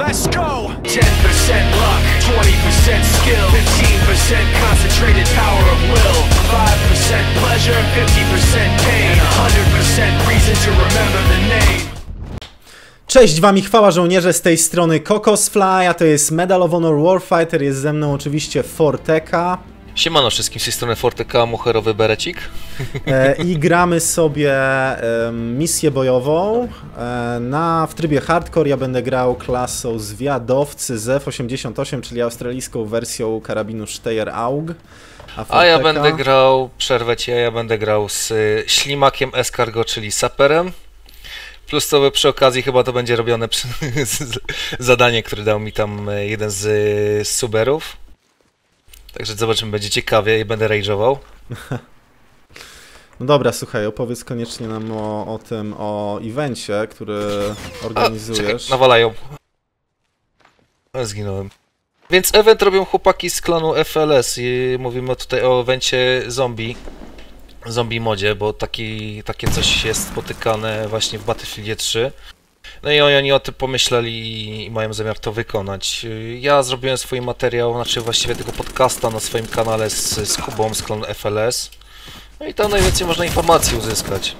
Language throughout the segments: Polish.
Let's go! 10% luck, 20% skill, 15% concentrated power of will, 5% pleasure, 50% pain, 100% reason to remember the name. Cześć wami, chwała żołnierze z tej strony Kokosfly, a to jest Medal of Honor Warfighter, jest ze mną oczywiście Forteka Siemano wszystkim z tej strony Forteka, Moherowy Berecik. e, i gramy sobie e, misję bojową e, na, w trybie hardcore. Ja będę grał klasą zwiadowcy Z88, czyli australijską wersją karabinu Steyr AUG. A ja będę grał, przerwę ci, a ja będę grał z ślimakiem Escargo, czyli saperem. Plus to przy okazji chyba to będzie robione przy, zadanie, które dał mi tam y, jeden z, z suberów. Także zobaczymy, będzie ciekawie i będę rage'ował. No dobra, słuchaj, opowiedz koniecznie nam o, o tym, o evencie, który A, organizujesz. czekaj, nawalają. A, Zginąłem. Więc event robią chłopaki z klanu FLS i mówimy tutaj o evencie zombie. Zombie modzie, bo taki, takie coś jest spotykane właśnie w Battlefieldzie 3. No i oni o tym pomyśleli i mają zamiar to wykonać. Ja zrobiłem swój materiał, znaczy właściwie tego podcasta na swoim kanale z, z Kubą z klanu FLS. No i tam najwięcej można informacji uzyskać.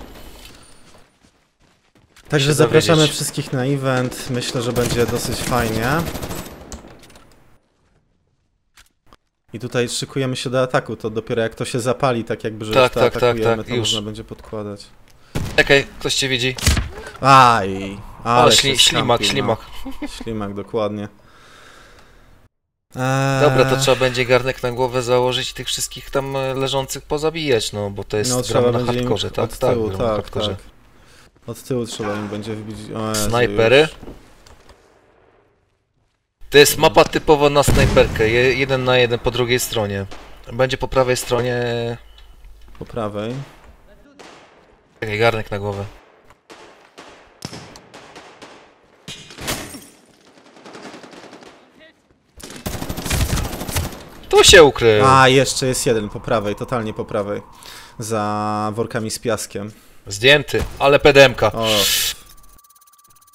Także zapraszamy dowiedzieć. wszystkich na event. Myślę, że będzie dosyć fajnie. I tutaj szykujemy się do ataku. To dopiero jak to się zapali, tak jakby, że Tak, tak, tak, atakujemy, tak, to już. można będzie podkładać. Czekaj, ktoś cię widzi? Aj! Ale O, się śli, ślimak, skampił, ślimak. No. Ślimak, dokładnie. Eee, Dobra, to trzeba będzie garnek na głowę założyć i tych wszystkich tam e, leżących pozabijać, no bo to jest no, no, gramy na hardkorze, tak? od tyłu, tak, tak, hardkorze. tak. Od tyłu trzeba im będzie wbić. O Snajpery? już. To jest mapa typowa na snajperkę, je, jeden na jeden po drugiej stronie. Będzie po prawej stronie... Po prawej. Czekaj, garnek na głowę. Tu się ukrył. A, jeszcze jest jeden po prawej, totalnie po prawej. Za workami z piaskiem. Zdjęty, ale PDMka. O,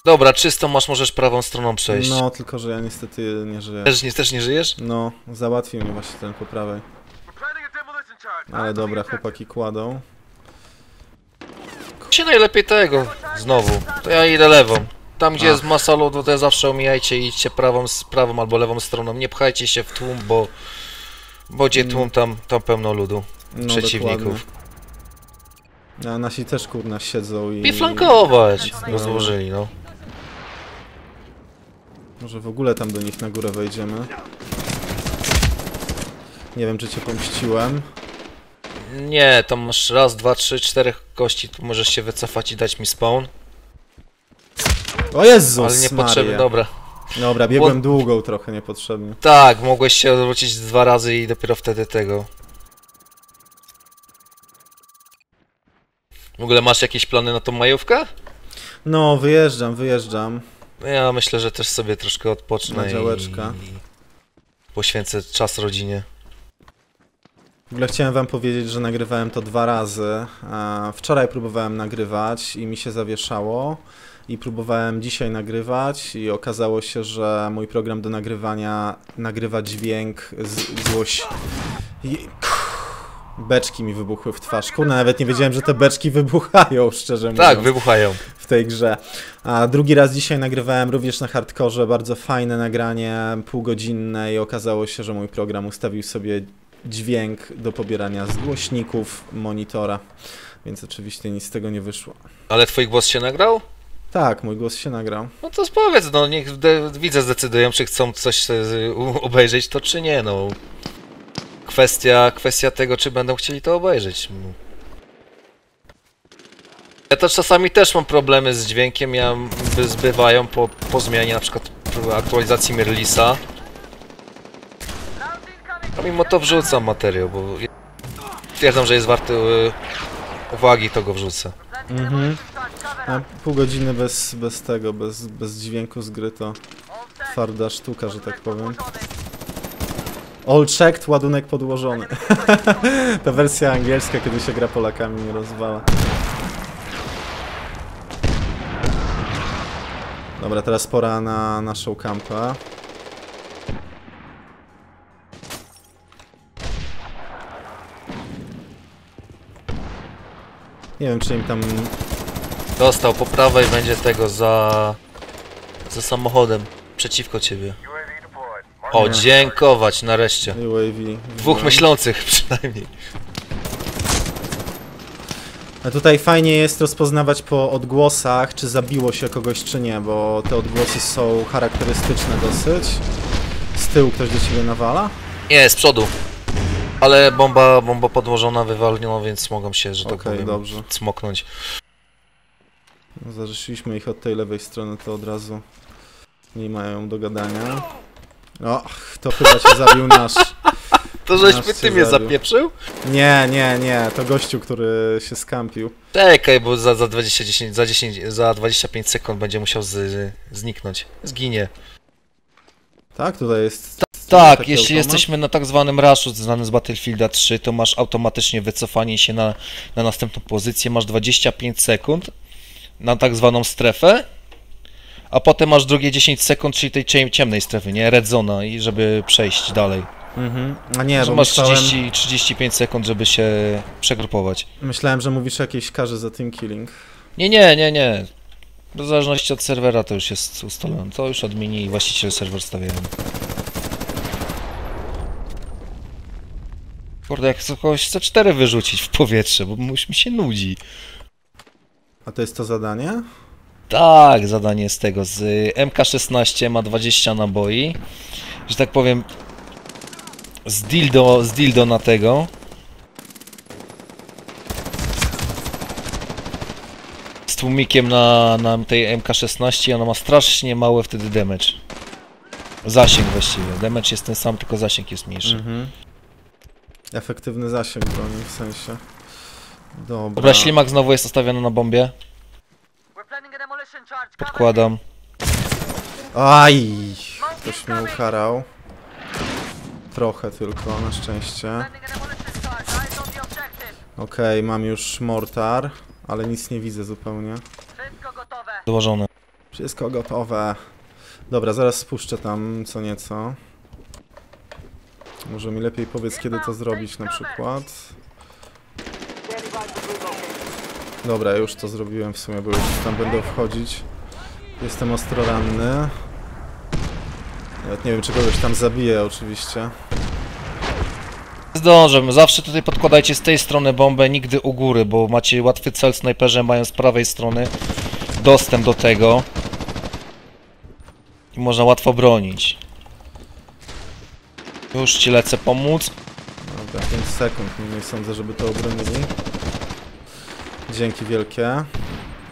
Dobra, czysto masz, możesz prawą stroną przejść. no, tylko że ja niestety nie żyję. Też, nie, też nie żyjesz? No, załatwił mnie właśnie ten po prawej. Ale dobra, chłopaki kładą. się najlepiej tego, znowu. To ja idę lewą. Tam gdzie Ach. jest masa ludu, to zawsze omijajcie i idźcie prawą, z prawą albo lewą stroną. Nie pchajcie się w tłum, bo... Bo gdzie tłum, tam, tam pełno ludu. No, Przeciwników. dokładnie. A nasi też kurna siedzą i... I flankować! Rozłożyli, no. Może w ogóle tam do nich na górę wejdziemy. Nie wiem, czy cię pomściłem. Nie, tam masz raz, dwa, trzy, czterech kości, tu możesz się wycofać i dać mi spawn. O Jezus Ale niepotrzebny, Maria. dobra. Dobra, biegłem Bo- długą trochę niepotrzebnie. Tak, mogłeś się odwrócić dwa razy i dopiero wtedy tego. W ogóle masz jakieś plany na tą majówkę? No, wyjeżdżam, wyjeżdżam. Ja myślę, że też sobie troszkę odpocznę Na działeczka. i poświęcę czas rodzinie. W ogóle chciałem wam powiedzieć, że nagrywałem to dwa razy. Wczoraj próbowałem nagrywać i mi się zawieszało. I próbowałem dzisiaj nagrywać i okazało się, że mój program do nagrywania nagrywa dźwięk z głoś... I... Beczki mi wybuchły w twarz. Kurna, nawet nie wiedziałem, że te beczki wybuchają, szczerze mówiąc Tak, wybuchają. w tej grze. A drugi raz dzisiaj nagrywałem również na hardkorze, bardzo fajne nagranie, półgodzinne i okazało się, że mój program ustawił sobie dźwięk do pobierania z głośników monitora, więc oczywiście nic z tego nie wyszło. Ale twój głos się nagrał? Tak, mój głos się nagrał. No to powiedz, no niech widze zdecydują, czy chcą coś obejrzeć to, czy nie, no. Kwestia, kwestia tego, czy będą chcieli to obejrzeć. Ja to czasami też mam problemy z dźwiękiem, ja by- zbywają po, po zmianie na przykład aktualizacji Mirlisa. A mimo to wrzucam materiał, bo twierdzam, że jest warty e, uwagi, to go wrzucę. Mhm. A pół godziny bez, bez tego, bez, bez dźwięku z gry to twarda sztuka, że tak powiem. All checked, ładunek podłożony. Ta wersja angielska, kiedy się gra Polakami, nie rozwala. Dobra, teraz pora na naszą kampę. Nie wiem, czy im tam... Dostał po prawej będzie tego za... za samochodem. Przeciwko ciebie. O, dziękować nareszcie. Dwóch myślących przynajmniej. A tutaj fajnie jest rozpoznawać po odgłosach, czy zabiło się kogoś, czy nie, bo te odgłosy są charakterystyczne dosyć. Z tyłu ktoś do ciebie nawala? Nie, z przodu. Ale bomba, bomba podłożona, wywalniona, więc mogą się, że tak Okej, powiem, dobrze. cmoknąć. No, Zarzeszyliśmy ich od tej lewej strony, to od razu nie mają do gadania. O, to chyba cię zabił nasz. To żeśmy ty mnie zabił. zapieprzył? Nie, nie, nie, to gościu, który się skampił. Czekaj, bo za, za 20, 10, za 10, za 25 sekund będzie musiał z, zniknąć. Zginie. Tak, tutaj jest. Tak, jeśli automat? jesteśmy na tak zwanym rushu znanym z Battlefielda 3, to masz automatycznie wycofanie się na, na następną pozycję, masz 25 sekund na tak zwaną strefę, a potem masz drugie 10 sekund, czyli tej ciem- ciemnej strefy, nie? Red zona i żeby przejść dalej. Mhm. A nie, Że bo masz myślałem, 30, 35 sekund, żeby się przegrupować. myślałem, że mówisz o jakiejś karze za team killing. Nie, nie, nie, nie. W zależności od serwera to już jest ustalone. To już admini i właściciele serwer stawiają. Kurde, jak chcę kogoś C4 wyrzucić w powietrze, bo mi się nudzi. A to jest to zadanie? Tak, zadanie z tego, z y, MK16 ma 20 naboi. Że tak powiem, z dildo, z dildo na tego. Z tłumikiem na, na tej MK16 ona ma strasznie mały wtedy damage. Zasięg właściwie. Damage jest ten sam, tylko zasięg jest mniejszy. Mhm. Efektywny zasięg broni w sensie. Dobra. Dobra, ślimak znowu jest ustawiony na bombie. Podkładam. Aj! Ktoś mnie ukarał. Trochę tylko, na szczęście. Okej, mam już mortar, ale nic nie widzę zupełnie. Dołożone. Wszystko gotowe. Dobra, zaraz spuszczę tam co nieco. Może mi lepiej powiedz, kiedy to zrobić na przykład. Dobra, już to zrobiłem w sumie, bo już tam będą wchodzić. Jestem ostro ranny. Nawet nie wiem, czy kogoś tam zabiję oczywiście. Zdążę, zawsze tutaj podkładajcie z tej strony bombę, nigdy u góry, bo macie łatwy cel, snajperze mają z prawej strony dostęp do tego. I można łatwo bronić. Już ci lecę pomóc. Dobra, 5 sekund, nie sądzę, żeby to obronili. Dzięki wielkie.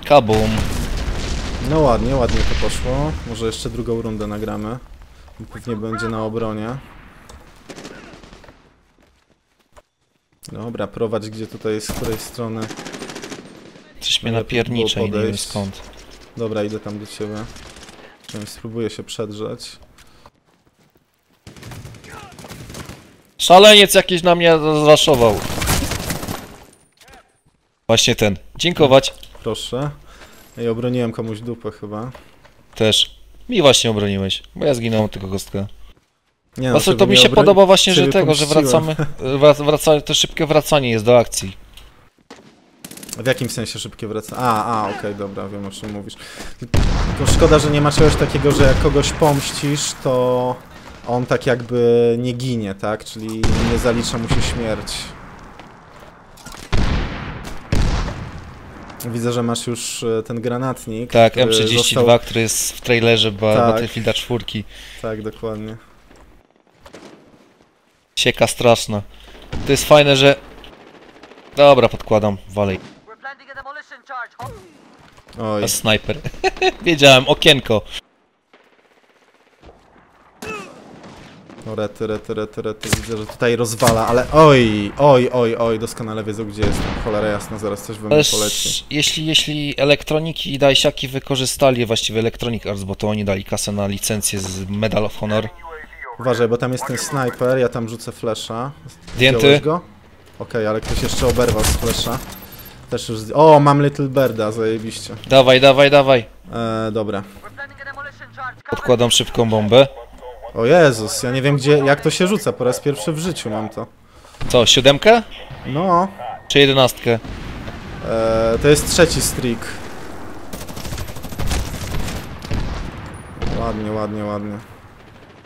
Kabum. No ładnie, ładnie to poszło. Może jeszcze drugą rundę nagramy. Pewnie będzie na obronie. Dobra, prowadź gdzie tutaj jest, z której strony. Coś mnie napiernicza i nie wiem skąd. Dobra, idę tam do ciebie. Przynajmniej spróbuję się przedrzeć. Szaleniec jakiś na mnie zraszował. Właśnie ten. Dziękować. Proszę. Ej, obroniłem komuś dupę chyba. Też. Mi właśnie obroniłeś, bo ja zginąłem tylko kostkę. Nie sobie to mi się obro- podoba właśnie, że tego, że wracamy, wrac, wraca, to szybkie wracanie jest do akcji. W jakim sensie szybkie wraca? A, a, okej, dobra, wiem o czym mówisz. Tylko szkoda, że nie ma czegoś takiego, że jak kogoś pomścisz, to on tak jakby nie ginie, tak? Czyli nie zalicza mu się śmierć. Widzę, że masz już e, ten granatnik. Tak, który M32, Został... który jest w trailerze ba Tak. Battlefielda 4. Tak, dokładnie. Sieka straszna. To jest fajne, że... Dobra, podkładam, walej. Oj, A snajper. Wiedziałem, okienko. Rety, rety, rety, rety. Widzę, że tutaj rozwala, ale oj, oj, oj, oj, doskonale wiedzą, gdzie jestem. Cholera jasna, zaraz coś we mnie poleci. jeśli, jeśli elektroniki i dajsiaki wykorzystali, właściwie Electronic Arts, bo to oni dali kasę na licencję z Medal of Honor. Uważaj, bo tam jest ten snajper, ja tam rzucę flesza. Zdjęty. Go? Okej, ale ktoś jeszcze oberwał z flesza. Też już... O, mam Little Birda, zajebiście. Dawaj, dawaj, dawaj. E, dobra. Odkładam szybką bombę. O Jezus, ja nie wiem gdzie, jak to się rzuca, po raz pierwszy w życiu mam to. Co, siódemkę? No, Czy jedenastkę? e, to jest trzeci streak. Ładnie, ładnie, ładnie.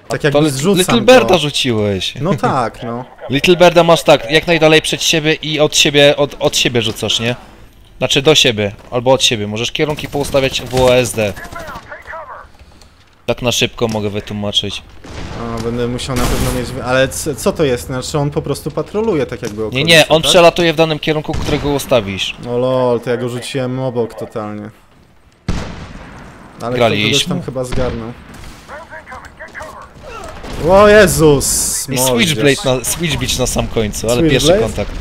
Tak To jakby Lit- zrzucam Little to. Birda rzuciłeś. No tak, no. Little Birda masz tak, jak najdalej przed siebie i od siebie, od, od siebie rzucasz, nie? Znaczy do siebie, albo od siebie. Możesz kierunki poustawiać w OSD. Tak na szybko mogę wytłumaczyć. A, będę musiał na pewno mieć... Ale co to jest? Znaczy on po prostu patroluje tak jakby Nie, okolice, nie, on tak? przelatuje w danym kierunku, którego ustawisz. O lol, to ja go rzuciłem obok totalnie. Ale Graliśmy. tam chyba zgarnął. O Jezus! I. Switchblade na, Switchbeach na sam końcu, ale pierwszy Switchblade? kontakt.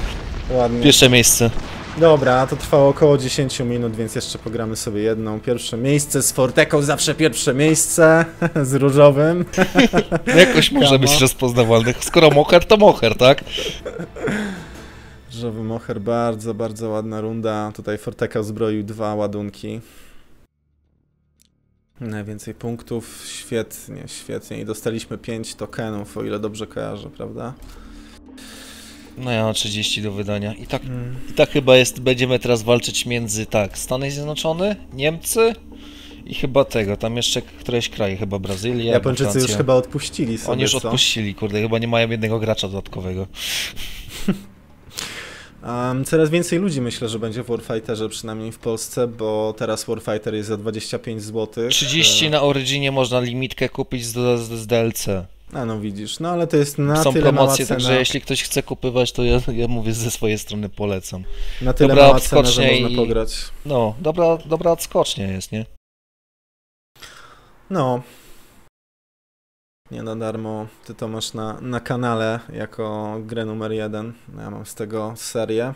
Ładnie. Pierwsze miejsce. Dobra, to trwało około 10 minut, więc jeszcze pogramy sobie jedną. Pierwsze miejsce z Forteką, zawsze pierwsze miejsce z różowym. Jakoś może być rozpoznawalny. Skoro moher, to moher, tak? Różowy moher, bardzo, bardzo ładna runda. Tutaj Forteka zbroił dwa ładunki. Najwięcej punktów, świetnie, świetnie. I dostaliśmy 5 tokenów, o ile dobrze kojarzę, prawda? No ja mam 30 do wydania. I tak, Mm. i tak chyba jest, będziemy teraz walczyć między, tak, Stany Zjednoczone, Niemcy i chyba tego, tam jeszcze któreś kraj, chyba Brazylia, Japończycy już chyba odpuścili sobie, Oni już co? odpuścili, kurde, chyba nie mają jednego gracza dodatkowego. Um, coraz więcej ludzi myślę, że będzie w Warfighterze, przynajmniej w Polsce, bo teraz Warfighter jest za 25 zł. 30 na Originie można limitkę kupić z, z, z DLC. A no widzisz, no ale to jest na Są tyle promocje, mała także jeśli ktoś chce kupywać, to ja, ja mówię ze swojej strony polecam. na tyle dobra mała cena, że można i- pograć. No, dobra, dobra odskocznia jest, nie? No. Nie na darmo. Ty to masz na, na kanale jako grę numer jeden. Ja mam z tego serię.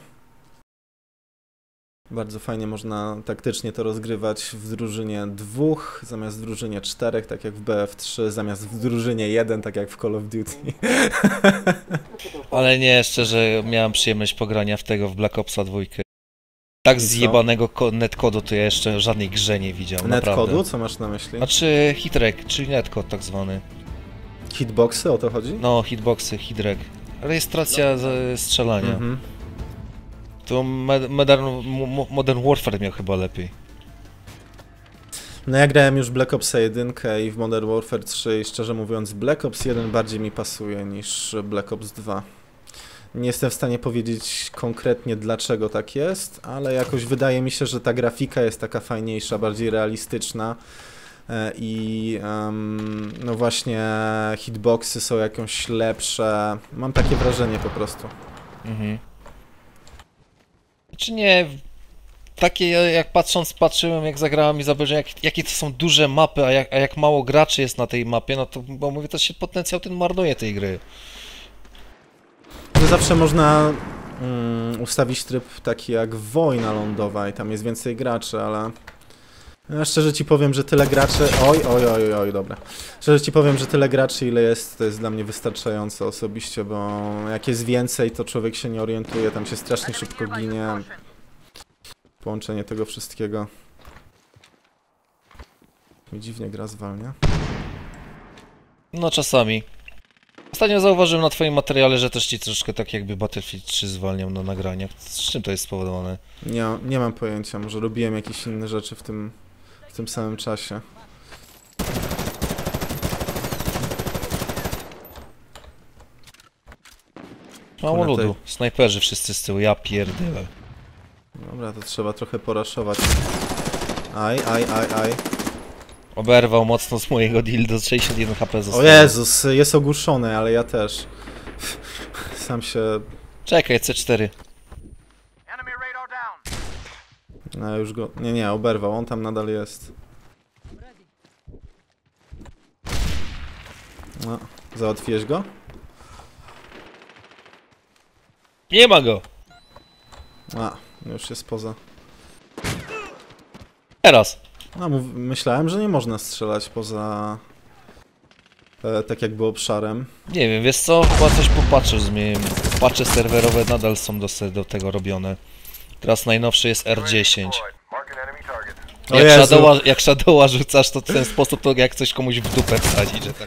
Bardzo fajnie można taktycznie to rozgrywać w drużynie dwóch, zamiast w drużynie czterech, tak jak w BF3, zamiast w drużynie jeden, tak jak w Call of Duty. Ale nie, szczerze, miałem przyjemność pogrania w tego w Black Opsa 2. Tak zjebanego ko- netkodu to ja jeszcze żadnej grze nie widział, Netcodu? naprawdę. Co masz na myśli? Znaczy hitrek, czyli netcode tak zwany. Hitboxy, o to chodzi? No, hitboxy, hitrek. Rejestracja z, strzelania. Mhm. To Modern, Mo- Modern Warfare miał chyba lepiej. No ja grałem już Black Opsa 1 i w Modern Warfare 3 i szczerze mówiąc Black Ops 1 bardziej mi pasuje niż Black Ops 2. Nie jestem w stanie powiedzieć konkretnie dlaczego tak jest, ale jakoś wydaje mi się, że ta grafika jest taka fajniejsza, bardziej realistyczna e, i em, no właśnie hitboxy są jakąś lepsze. Mam takie wrażenie po prostu. Mhm. Czy nie... Takie jak patrząc, patrzyłem jak zagrałem i zobaczyłem jak, jakie to są duże mapy, a jak, a jak mało graczy jest na tej mapie, no to bo mówię, to się potencjał ten marnuje tej gry. To zawsze można mm, ustawić tryb taki jak wojna lądowa i tam jest więcej graczy, ale ja szczerze ci powiem, że tyle graczy. Oj, oj, oj, oj, dobra. Szczerze ci powiem, że tyle graczy, ile jest, to jest dla mnie wystarczające osobiście, bo jak jest więcej, to człowiek się nie orientuje, tam się strasznie szybko ginie. Połączenie tego wszystkiego. Mi dziwnie gra zwalnia. No czasami. Ostatnio zauważyłem na twoim materiale, że też ci troszkę tak jakby Battlefield 3 zwalniał na nagraniach. Z czym to jest spowodowane? Nie, nie mam pojęcia, może robiłem jakieś inne rzeczy w tym, w tym samym czasie. Mało ludu. Snajperzy wszyscy z tyłu, ja pierdolę. Dobra, to trzeba trochę poraszować. Aj, aj, aj, aj. Oberwał mocno z mojego dildo, 61 HP O zostało. Jezus, jest ogłuszony, ale ja też. Sam się... Czekaj, C4. No już go... Nie, nie, oberwał, on tam nadal jest. No, załatwiłeś go? Nie ma go! A, już jest poza. Teraz. No, myślałem, że nie można strzelać poza... E, tak jakby obszarem. Nie wiem, wiesz co? Chyba coś popatrzył z mnie. Patche serwerowe nadal są do, do tego robione. Teraz najnowszy jest R10. Marking enemy target. O Jak Jezu. shadowa, jak shadowa rzucasz, to w ten sposób to jak coś komuś w dupę wsadzić, że tak